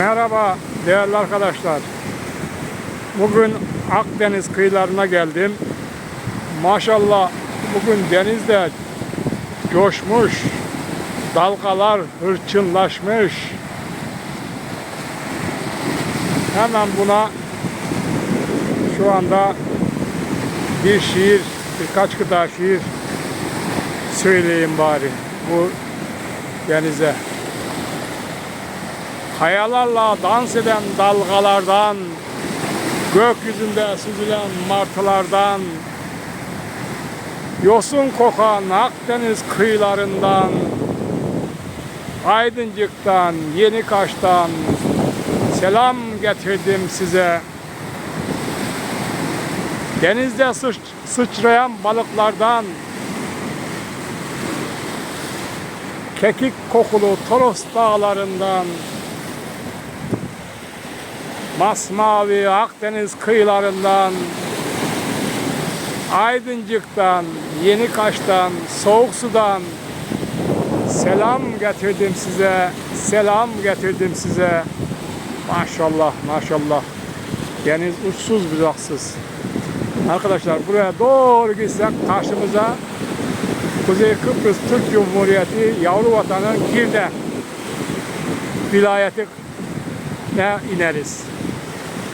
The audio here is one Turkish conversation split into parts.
Merhaba değerli arkadaşlar. Bugün Akdeniz kıyılarına geldim. Maşallah bugün denizde coşmuş, dalgalar hırçınlaşmış. Hemen buna şu anda bir şiir, birkaç kıta şiir söyleyeyim bari bu denize. Hayalarla dans eden dalgalardan, gökyüzünde süzülen martılardan, yosun kokan Akdeniz kıyılarından, Aydıncık'tan, Yenikaş'tan selam getirdim size. Denizde sıç, sıçrayan balıklardan, kekik kokulu Toros dağlarından, masmavi Akdeniz kıyılarından, Aydıncık'tan, Yenikaş'tan, Soğuk Su'dan selam getirdim size, selam getirdim size. Maşallah, maşallah. Deniz uçsuz bucaksız. Arkadaşlar buraya doğru gitsek karşımıza Kuzey Kıbrıs Türk Cumhuriyeti yavru vatanı Girne vilayeti ne ineriz.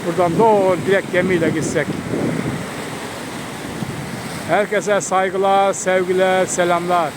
Buradan doğru direkt gemiyle gitsek. Herkese saygılar, sevgiler, selamlar.